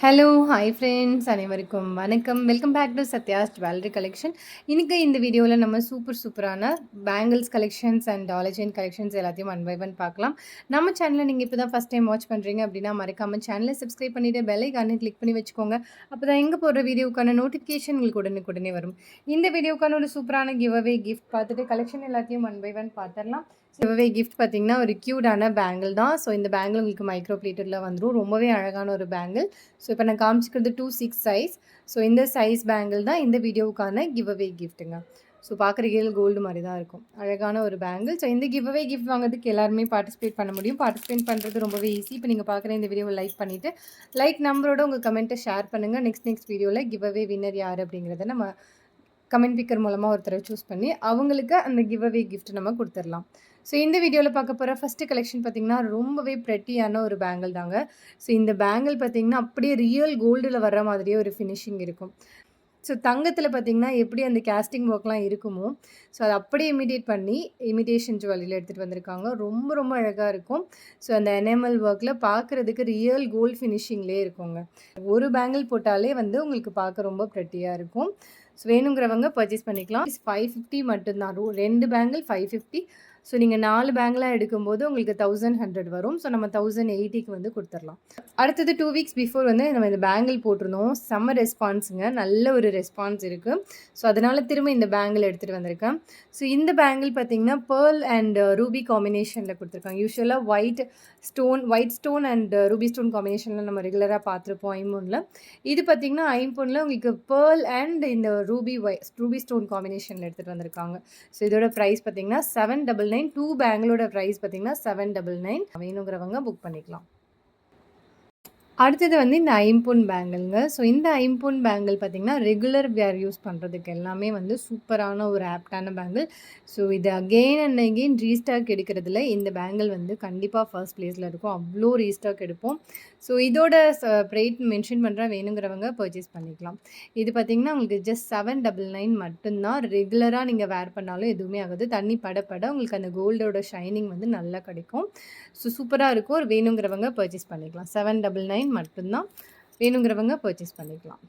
Hello hi friends அனைவருக்கும் வணக்கம். Welcome back to Sathya's jewellery collection இன்றைக்கி இந்த வீடியோவில் நம்ம சூப்பர் சூப்பரான பேங்கிள்ஸ் கலெக்ஷன்ஸ் அண்ட் டாலஜின் கலெக்ஷன்ஸ் எல்லாத்தையும் ஒன் பை ஒன் பார்க்கலாம். நம்ம சேனலை நீங்கள் இப்போ தான் ஃபஸ்ட் டைம் வாட்ச் பண்ணுறீங்க அப்படின்னா மறக்காமல் சேனலை சப்ஸ்கிரைப் பண்ணிவிட்டு பெல் ஐக்கானு கிளிக் பண்ணி வச்சுக்கோங்க. அப்போ தான் எங்கே போடுற வீடியோக்கான நோட்டிஃபிகேஷன் உங்களுக்கு உடனுக்குடனே வரும். இந்த வீடியோக்கான ஒரு சூப்பரான கிவ் அவே கிஃப்ட் பார்த்துட்டு கலெக்ஷன் எல்லாத்தையும் ஒன் பை ஒன் பார்த்துடலாம். கிவ்வே கிஃப்ட் பார்த்தீங்கன்னா ஒரு க்யூடான பேங்கிள் தான். ஸோ இந்த பேங்கிள் உங்களுக்கு மைக்ரோ ப்ளீட்டரில் வந்துடும் ரொம்பவே அழகான ஒரு பேங்கிள் ஸோ இப்போ நான் காமிச்சிக்கிறது டூ சிக்ஸ் சைஸ் ஸோ இந்த சைஸ் பேங்கிள் தான் இந்த வீடியோவுக்கான கிவ்அவே கிஃப்ட்டுங்க ஸோ பார்க்குற கேள் கோல்டு மாதிரி தான் இருக்கும். அழகான ஒரு பேங்கிள் ஸோ இந்த கிவ்அவே கிஃப்ட் வாங்குறதுக்கு எல்லாருமே பார்ட்டிசிபேட் பண்ண முடியும். பார்ட்டிசிபேட் பண்ணுறது ரொம்பவே ஈஸி இப்போ நீங்கள் பார்க்குற இந்த வீடியோவை லைக் பண்ணிவிட்டு லைக் நம்பரோட உங்கள் கமெண்ட்டை ஷேர் பண்ணுங்கள் நெக்ஸ்ட் நெக்ஸ்ட் வீடியோவில் கிவ்அவே வின்னர் யார் அப்படிங்கிறத நம்ம கமெண்ட் பிக்கர் மூலமாக ஒருத்தரை சூஸ் பண்ணி அவங்களுக்கு அந்த கிவ்அவே கிஃப்ட் நம்ம கொடுத்துடலாம். ஸோ இந்த வீடியோவில் பார்க்க போகிற ஃபஸ்ட்டு கலெக்ஷன் பார்த்திங்கன்னா ரொம்பவே ப்ரெட்டியான ஒரு பேங்கிள் தாங்க. ஸோ இந்த பேங்கிள் பார்த்திங்கன்னா அப்படியே ரியல் கோல்டில் வர்ற மாதிரியே ஒரு ஃபினிஷிங் இருக்கும். ஸோ தங்கத்தில் பார்த்திங்கன்னா எப்படி அந்த கேஸ்டிங் ஒர்க்லாம் இருக்குமோ ஸோ அதை அப்படியே இமிடியேட் பண்ணி இமிடேஷன் ஜுவல்லியில் எடுத்துகிட்டு வந்திருக்காங்க. ரொம்ப ரொம்ப அழகாக இருக்கும். ஸோ அந்த என்எம்எல் ஒர்க்கில் பார்க்குறதுக்கு ரியல் கோல்ட் ஃபினிஷிங்லேயே இருக்குங்க. ஒரு பேங்கிள் போட்டாலே வந்து உங்களுக்கு பார்க்க ரொம்ப ப்ரெட்டியாக இருக்கும். ஸோ வேணுங்கிறவங்க பர்ச்சேஸ் பண்ணிக்கலாம். ஃபைவ் ஃபிஃப்டி மட்டும்தான். ரெண்டு பேங்கிள் ஃபைவ் ஃபிஃப்டி ஸோ நீங்கள் நாலு பேங்க்லாம் எடுக்கும்போது உங்களுக்கு தௌசண்ட் ஹண்ட்ரட் வரும். ஸோ நம்ம தௌசண்ட் எயிட்டிக்கு வந்து கொடுத்துடலாம். அடுத்தது டூ வீக்ஸ் பிஃபோர் வந்து நம்ம இந்த பேங்கிள் போட்டிருந்தோம். செம்ம ரெஸ்பான்ஸுங்க நல்ல ஒரு ரெஸ்பான்ஸ் இருக்குது ஸோ அதனால் திரும்ப இந்த பேங்கிள் எடுத்துகிட்டு வந்திருக்கேன். ஸோ இந்த பேங்கிள் பார்த்தீங்கன்னா பேர்ல் அண்ட் ரூபி காம்பினேஷனில் கொடுத்துருக்காங்க. யூஸ்வலாக white stone white stone and ruby stone காம்பினேஷனில் நம்ம ரெகுலராக பார்த்துருப்போம் ஐம்பொனில். இது பார்த்திங்கன்னா ஐம்பொனில் உங்களுக்கு பேர்ல் அண்ட் இந்த ரூபி ஒய் ரூபி ஸ்டோன் காம்பினேஷனில் எடுத்துகிட்டு வந்திருக்காங்க. ஸோ இதோட ப்ரைஸ் பார்த்திங்கன்னா செவன் டபுள் நைன் டூ பேங்களோட ப்ரைஸ் பார்த்தீங்கன்னா செவன் டபுள் நைன் வேணுங்கிறவங்க புக் பண்ணிக்கலாம். அடுத்தது வந்து இந்த ஐம்பொன் பேங்கிள்ங்க. ஸோ இந்த ஐம்பொன் பேங்கிள் பார்த்திங்கன்னா ரெகுலர் வேர் யூஸ் பண்ணுறதுக்கு எல்லாமே வந்து சூப்பரான ஒரு ஆப்டான பேங்கிள். ஸோ இது அகெயின் அண்ட் அகெயின் ரீஸ்டாக் எடுக்கிறதுல இந்த பேங்கிள் வந்து கண்டிப்பாக ஃபர்ஸ்ட் ப்ளேஸில் இருக்கும். அவ்வளோ ரீஸ்டாக் எடுப்போம். ஸோ இதோட ப்ரைட் மென்ஷன் பண்ணுற வேணுங்கிறவங்க பர்ச்சேஸ் பண்ணிக்கலாம். இது பார்த்திங்கன்னா உங்களுக்கு ஜஸ்ட் செவன் டபுள் நைன் மட்டும்தான். ரெகுலராக நீங்கள் வேர் பண்ணாலும் எதுவுமே ஆகுது. தண்ணி படப்பட உங்களுக்கு அந்த கோல்டோட ஷைனிங் வந்து நல்லா கிடைக்கும். ஸோ சூப்பராக இருக்கும். ஒரு வேணுங்கிறவங்க பர்ச்சேஸ் பண்ணிக்கலாம். செவன் டபுள் நைன் மட்டும்தான் வேணுங்கிறவங்க பர்ச்சேஸ் பண்ணிக்கலாம்.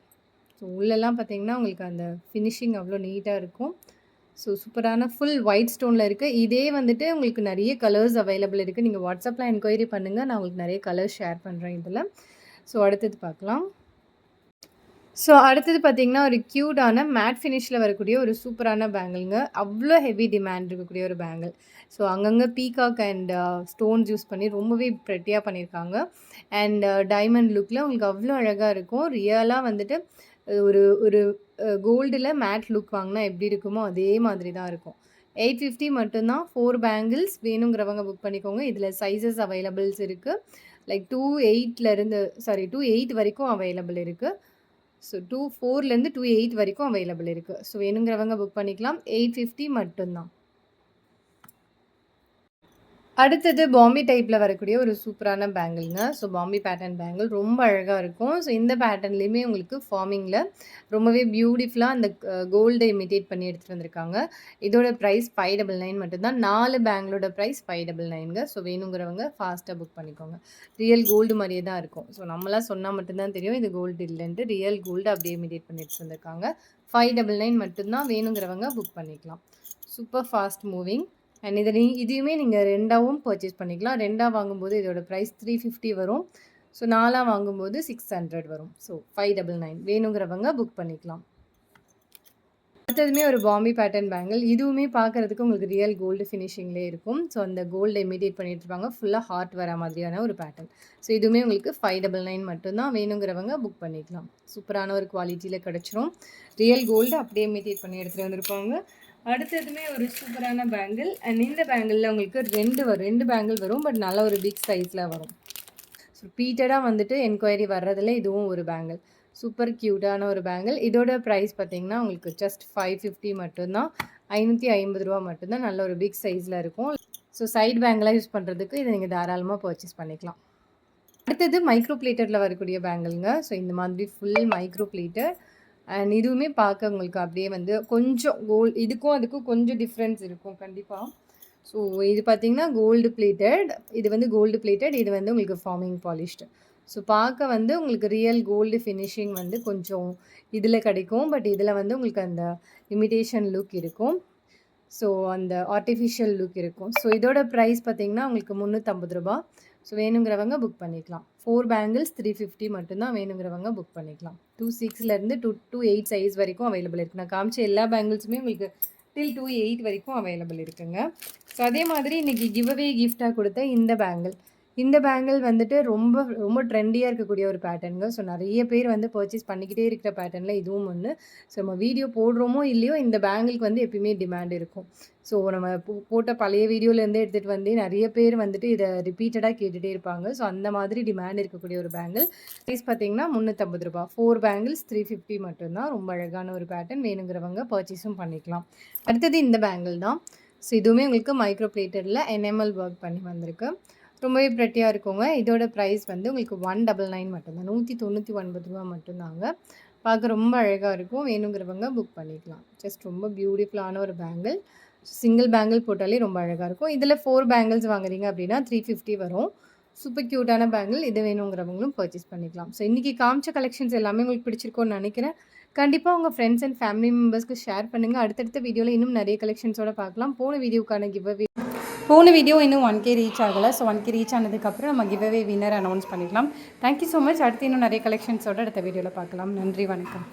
ஸோ உள்ளெல்லாம் பார்த்தீங்கன்னா உங்களுக்கு அந்த ஃபினிஷிங் அவ்வளோ நீட்டாக இருக்கும். ஸோ சூப்பரான ஃபுல் ஒயிட் ஸ்டோனில் இருக்குது இதே வந்துட்டு உங்களுக்கு நிறைய கலர்ஸ் அவைலபிள் இருக்குது நீங்கள் வாட்ஸ்அப்பில் என்கொயரி பண்ணுங்கள் நான் உங்களுக்கு நிறைய கலர்ஸ் ஷேர் பண்ணுறேன் இதில். ஸோ அடுத்தது பார்க்கலாம். ஸோ அடுத்தது பார்த்தீங்கன்னா ஒரு க்யூட்டான மேட் ஃபினிஷில் வரக்கூடிய ஒரு சூப்பரான பேங்கிள்ங்க அவ்வளோ ஹெவி டிமாண்ட் இருக்கக்கூடிய ஒரு பேங்கிள் ஸோ அங்கங்கே பீகாக் அண்ட் ஸ்டோன்ஸ் யூஸ் பண்ணி ரொம்பவே ப்ரெட்டியாக பண்ணியிருக்காங்க அண்ட் டைமண்ட் uh, லுக்கில் உங்களுக்கு அவ்வளோ அழகாக இருக்கும். ரியலாக வந்துட்டு ஒரு ஒரு கோல்டில் மேட் லுக் வாங்கினா எப்படி இருக்குமோ அதே மாதிரி தான் இருக்கும். எயிட் ஃபிஃப்டி மட்டும்தான். ஃபோர் பேங்கிள்ஸ் வேணுங்கிறவங்க புக் பண்ணிக்கோங்க. இதில் சைஸஸ் அவைலபிள்ஸ் இருக்குது லைக் டூ எயிட்லேருந்து சாரி டூ எயிட் வரைக்கும் அவைலபிள் இருக்குது ஸோ டூ ஃபோர்லேருந்து டூ எயிட் வரைக்கும் அவைலபிள் இருக்குது ஸோ வேணுங்கிறவங்க புக் பண்ணிக்கலாம். எயிட் ஃபிஃப்டி மட்டும்தான். அடுத்தது பாம்பே டைப்பில் வரக்கூடிய ஒரு சூப்பரான பேங்கிள்ங்க ஸோ பாம்பே பேட்டர்ன் பேங்கிள் ரொம்ப அழகாக இருக்கும். ஸோ இந்த பேட்டர்ன்லேயுமே உங்களுக்கு ஃபார்மிங்கில் ரொம்பவே பியூட்டிஃபுல்லாக அந்த கோல்டை இமிட்டேட் பண்ணி எடுத்துகிட்டு வந்திருக்காங்க. இதோட ப்ரைஸ் ஃபைவ் டபுள் நைன் மட்டும்தான். நாலு பேங்கிளோட ப்ரைஸ் ஃபைவ் டபுள் நைனுங்க ஸோ வேணுங்கிறவங்க ஃபாஸ்ட்டாக புக் பண்ணிக்கோங்க. ரியல் கோல்டு மாதிரியே தான் இருக்கும். ஸோ நம்மளாம் சொன்னால் மட்டும்தான் தெரியும். இது கோல்டு இல்லைன்ட்டு ரியல் கோல்டு அப்படியே இமிட்டேட் பண்ணி எடுத்துகிட்டு வந்திருக்காங்க. ஃபைவ் டபுள் நைன் மட்டும்தான் வேணுங்கிறவங்க புக் பண்ணிக்கலாம். சூப்பர் ஃபாஸ்ட் மூவிங் அண்ட் இதை நீ இதையுமே நீங்கள் ரெண்டாகவும் பர்ச்சேஸ் பண்ணிக்கலாம். ரெண்டாக வாங்கும்போது இதோட ப்ரைஸ் த்ரீ ஃபிஃப்டி வரும். ஸோ நாலாக வாங்கும்போது சிக்ஸ் ஹண்ட்ரட் வரும். ஸோ ஃபைவ் டபுள் நைன் வேணுங்கிறவங்க புக் பண்ணிக்கலாம். அடுத்ததுமே ஒரு பாம்பே பேட்டர்ன் பேங்கிள் இதுவுமே பார்க்குறதுக்கு உங்களுக்கு ரியல் கோல்டு ஃபினிஷிங்லே இருக்கும். ஸோ அந்த கோல்டு இமிடியேட் பண்ணிட்டு இருப்பாங்க. ஃபுல்லாக ஹார்ட் வர மாதிரியான ஒரு பேட்டர்ன் ஸோ இதுவுமே உங்களுக்கு ஃபைவ் டபுள் நைன் மட்டும்தான் வேணுங்கிறவங்க புக் பண்ணிக்கலாம். சூப்பரான ஒரு குவாலிட்டியில் கிடச்சிரும். ரியல் கோல்டு அப்படியே இமிடியேட் பண்ணி எடுத்துகிட்டு வந்திருப்பாங்க அடுத்ததுமே ஒரு சூப்பரான பேங்கிள் அண்ட் இந்த பேங்கிளில் உங்களுக்கு ரெண்டு வரும் ரெண்டு பேங்கிள் வரும் பட் நல்ல ஒரு பிக் சைஸில் வரும். ஸோ பீட்டடாக வந்துட்டு என்கொயரி வர்றதில் இதுவும் ஒரு பேங்கிள் சூப்பர் க்யூட்டான ஒரு பேங்கிள் இதோட ப்ரைஸ் பார்த்திங்கன்னா உங்களுக்கு ஜஸ்ட் ஃபைவ் ஃபிஃப்டி மட்டும்தான். ஐநூற்றி ஐம்பது ரூபா மட்டும்தான். நல்ல ஒரு பிக் சைஸில் இருக்கும். ஸோ சைட் பேங்கிளாக யூஸ் பண்ணுறதுக்கு இதை நீங்கள் தாராளமாக பர்ச்சேஸ் பண்ணிக்கலாம். அடுத்தது மைக்ரோ பிளேட்டரில் வரக்கூடிய பேங்கிள்ங்க ஸோ இந்த மாதிரி ஃபுல் மைக்ரோ பிளேட்டர் அண்ட் இதுவுமே பார்க்க உங்களுக்கு அப்படியே வந்து கொஞ்சம் கோல் இதுக்கும் அதுக்கும் கொஞ்சம் டிஃப்ரென்ஸ் இருக்கும் கண்டிப்பாக ஸோ இது பார்த்திங்கன்னா கோல்டு பிளேட்டட் இது வந்து கோல்டு பிளேட்டட் இது வந்து உங்களுக்கு ஃபார்மிங் பாலிஷ்டு ஸோ பார்க்க வந்து உங்களுக்கு ரியல் கோல்டு ஃபினிஷிங் வந்து கொஞ்சம் இதில் கிடைக்கும். பட் இதில் வந்து உங்களுக்கு அந்த இமிட்டேஷன் லுக் இருக்கும். ஸோ அந்த ஆர்டிஃபிஷியல் லுக் இருக்கும். ஸோ இதோட ப்ரைஸ் பார்த்தீங்கன்னா உங்களுக்கு முந்நூற்றம்பது ரூபா. ஸோ வேணுங்கிறவங்க புக் பண்ணிக்கலாம். ஃபோர் பேங்கிள்ஸ் த்ரீ ஃபிஃப்டி மட்டும்தான் வேணுங்கிறவங்க புக் பண்ணிக்கலாம். டூ சிக்ஸ்லேருந்து டூ டூ எயிட் சைஸ் வரைக்கும் அவைலபிள் இருக்குது நான் காமிச்ச எல்லா பேங்கிள்ஸுமே உங்களுக்கு டில் டூ எயிட் வரைக்கும் அவைலபிள் இருக்குங்க. ஸோ அதே மாதிரி இன்றைக்கி கிவ்அவே கிஃப்டாக கொடுத்த இந்த பேங்கிள் இந்த பேங்கிள் வந்துட்டு ரொம்ப ரொம்ப ட்ரெண்டியாக இருக்கக்கூடிய ஒரு பேட்டர்னுங்க ஸோ நிறைய பேர் வந்து பர்ச்சேஸ் பண்ணிக்கிட்டே இருக்கிற பேட்டர்னில் இதுவும் ஒன்று ஸோ நம்ம வீடியோ போடுறோமோ இல்லையோ இந்த பேங்கிளுக்கு வந்து எப்பயுமே டிமாண்ட் இருக்கும். ஸோ நம்ம போ- போட்ட பழைய வீடியோலேருந்தே எடுத்துகிட்டு வந்து நிறைய பேர் வந்துட்டு இதை ரிப்பீட்டடாக கேட்டுகிட்டே இருப்பாங்க. ஸோ அந்த மாதிரி டிமாண்ட் இருக்கக்கூடிய ஒரு பேங்கிள் ப்ரைஸ் பார்த்தீங்கன்னா முந்நூற்றம்பது ரூபா. ஃபோர் பேங்கிள்ஸ் த்ரீ ஃபிஃப்டி மட்டும்தான். ரொம்ப அழகான ஒரு பேட்டர்ன் வேணுங்கிறவங்க பர்ச்சேஸும் பண்ணிக்கலாம். அடுத்தது இந்த பேங்கிள் தான். ஸோ இதுவுமே உங்களுக்கு மைக்ரோ பிளேட்டரில் என்எம்எல் ஒர்க் பண்ணி வந்திருக்கு. ரொம்பவே ப்ரெட்டியாக இருக்குங்க. இதோட ப்ரைஸ் வந்து உங்களுக்கு ஒன் டபுள் நைன் மட்டும்தான். நூற்றி தொண்ணூற்றி ஒன்பது ரூபா மட்டும்தாங்க. பார்க்க ரொம்ப அழகாக இருக்கும். வேணுங்கிறவங்க புக் பண்ணிக்கலாம். ஜஸ்ட் ரொம்ப பியூட்டிஃபுல்லான ஒரு பேங்கிள் சிங்கிள் பேங்கிள் போட்டாலே ரொம்ப அழகாக இருக்கும். இதில் ஃபோர் பேங்கிள்ஸ் வாங்குறீங்க அப்படின்னா த்ரீ ஃபிஃப்டி வரும். சூப்பர் க்யூட்டான பேங்கிள் இது வேணுங்கிறவங்களும் பர்ச்சேஸ் பண்ணிக்கலாம். ஸோ இன்றைக்கி காமிச்ச கலெக்ஷன்ஸ் எல்லாமே உங்களுக்கு பிடிச்சிருக்கோன்னு நினைக்கிறேன். கண்டிப்பாக உங்கள் ஃப்ரெண்ட்ஸ் அண்ட் ஃபேமிலி மெம்பர்ஸ்க்கு ஷேர் பண்ணுங்கள் அடுத்தடுத்த வீடியோவில் இன்னும் நிறைய கலெக்ஷன்ஸோட பார்க்கலாம். போன வீடியோக்கான கிவ் போன வீடியோ இன்னும் ஒன் கே ரீச் ஆகலை. ஸோ ஒன் கே ரீச் ஆனதுக்கப்புறம் நம்ம கிவ்அவே வின்னர் அனௌன்ஸ் பண்ணிக்கலாம். தேங்க்யூ ஸோ மச் அடுத்து இன்னும் நிறைய கலெக்ஷன்ஸோட அடுத்த வீடியோவில் பார்க்கலாம். நன்றி வணக்கம்.